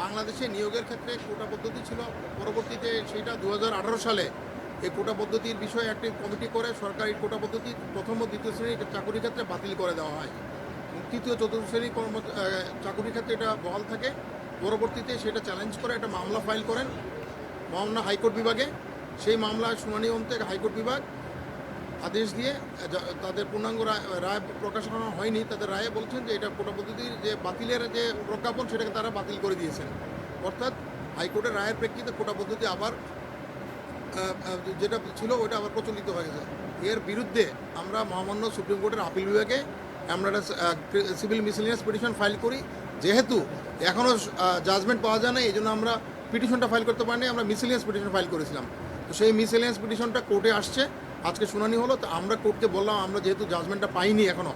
বাংলাদেশে নিয়োগের ক্ষেত্রে কোটা পদ্ধতি ছিল। পরবর্তীতে সেটা দু হাজার আঠারো সালে এই কোটা পদ্ধতির বিষয়ে একটি কমিটি করে সরকারি কোটা পদ্ধতি প্রথম ও দ্বিতীয় শ্রেণির চাকুরির ক্ষেত্রে বাতিল করে দেওয়া হয়। তৃতীয় চতুর্থ শ্রেণি কর্ম চাকুরির ক্ষেত্রে এটা বহাল থাকে। পরবর্তীতে সেটা চ্যালেঞ্জ করে একটা মামলা ফাইল করেন, মামলা হাইকোর্ট বিভাগে। সেই মামলার শুনানি অন্তে হাইকোর্ট বিভাগ আদেশ দিয়ে তাদের পূর্ণাঙ্গ রায় প্রকাশ করানো হয়নি। তাদের রায়ে বলছেন যে এটা কোটা পদ্ধতির যে বাতিলের যে প্রজ্ঞাপন, সেটাকে তারা বাতিল করে দিয়েছেন। অর্থাৎ হাইকোর্টের রায়ের প্রেক্ষিতে কোটা পদ্ধতি আবার যেটা ছিল ওটা আবার প্রচলিত হয়ে গেছে। এর বিরুদ্ধে আমরা মহামান্য সুপ্রিম কোর্টের আপিল বিভাগে আমরা একটা সিভিল মিসলিনিয়াস পিটিশন ফাইল করি। যেহেতু এখনও জাজমেন্ট পাওয়া যায় না এই জন্য আমরা পিটিশনটা ফাইল করতে পারিনি, আমরা মিসলিনিয়াস পিটিশন ফাইল করেছিলাম। তো সেই মিসলিনিয়াস পিটিশনটা কোর্টে আসছে। আজকে শুনানি হলো, তো আমরা কোর্টকে বললাম, আমরা যেহেতু জাজমেন্টটা পাইনি এখনও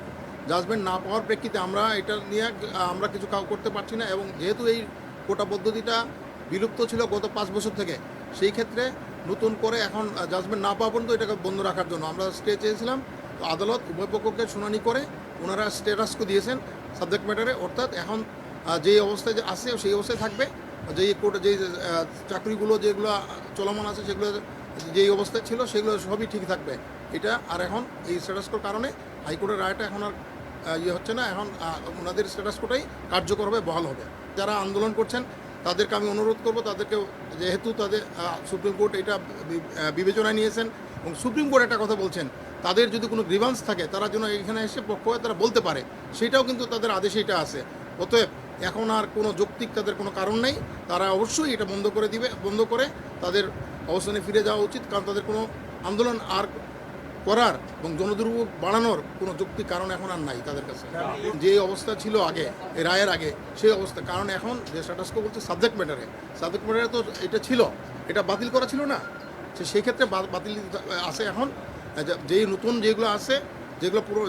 জাজমেন্ট না পাওয়ার প্রেক্ষিতে আমরা এটা নিয়ে, আমরা কিছু কাউ, করতে পারছি না এবং যেহেতু এই কোটা পদ্ধতিটা বিলুপ্ত ছিল গত পাঁচ বছর থেকে, সেই ক্ষেত্রে নতুন করে এখন জাজমেন্ট না পাওয়া পর্যন্ত এটাকে বন্ধ রাখার জন্য আমরা স্টে চেয়েছিলাম। তো আদালত উভয় পক্ষকে শুনানি করে ওনারা স্টেটাসকো দিয়েছেন সাবজেক্ট ম্যাটারে অর্থাৎ এখন যেই অবস্থায় যে আছে সেই অবস্থায় থাকবে। যেই কোর্ট যেই চাকরিগুলো যেগুলো চলমান আছে সেগুলো যেই অবস্থায় ছিল, সেগুলো সবই ঠিক থাকবে। এটা আর এখন এই স্টেটাসকোর কারণে হাইকোর্টের রায়টা এখন আর ইয়ে হচ্ছে না। এখন ওনাদের স্ট্যাটাসকোটাই কার্যকর হবে, বহাল হবে। যারা আন্দোলন করছেন, তাদেরকে আমি অনুরোধ করব, তাদেরকে যেহেতু তাদের সুপ্রিম কোর্ট এটা বিবেচনায় নিয়েছেন এবং সুপ্রিম কোর্ট একটা কথা বলছেন, তাদের যদি কোনো গ্রিভান্স থাকে, তারা যেন এখানে এসে পক্ষ তারা বলতে পারে। সেটাও কিন্তু তাদের আদেশে এটা আছে। অতএব এখন আর কোনো যৌক্তিক তাদের কোনো কারণ নেই। তারা অবশ্যই এটা বন্ধ করে দিবে, বন্ধ করে তাদের অবস্থানে ফিরে যাওয়া উচিত, কারণ তাদের কোনো আন্দোলন আর করার এবং জনদুর্ভোগ বাড়ানোর কোনো যুক্তি কারণ এখন আর নাই তাদের কাছে। যে অবস্থা ছিল আগে, এই রায়ের আগে, সেই অবস্থা। কারণ এখন যে স্ট্যাটাসকো বলছে সাবজেক্ট ম্যাটারে সাবজেক্ট ম্যাটারে তো এটা ছিল, এটা বাতিল করা ছিল না। সে, সেই ক্ষেত্রে বাতিল আছে এখন। যেই নতুন যেগুলো আছে, যেগুলো পুরো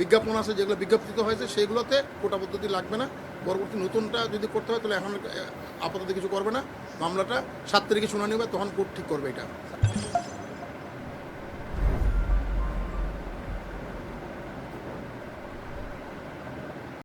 বিজ্ঞাপন আছে, যেগুলো বিজ্ঞাপিত হয়েছে সেইগুলোতে কোটা পদ্ধতি লাগবে না। পরবর্তী নতুনটা যদি করতে হয়, তাহলে এখন আপাতত কিছু করবে না। মামলাটা সাত তারিখে শুনানি হবে, তখন কোর্ট ঠিক করবে এটা।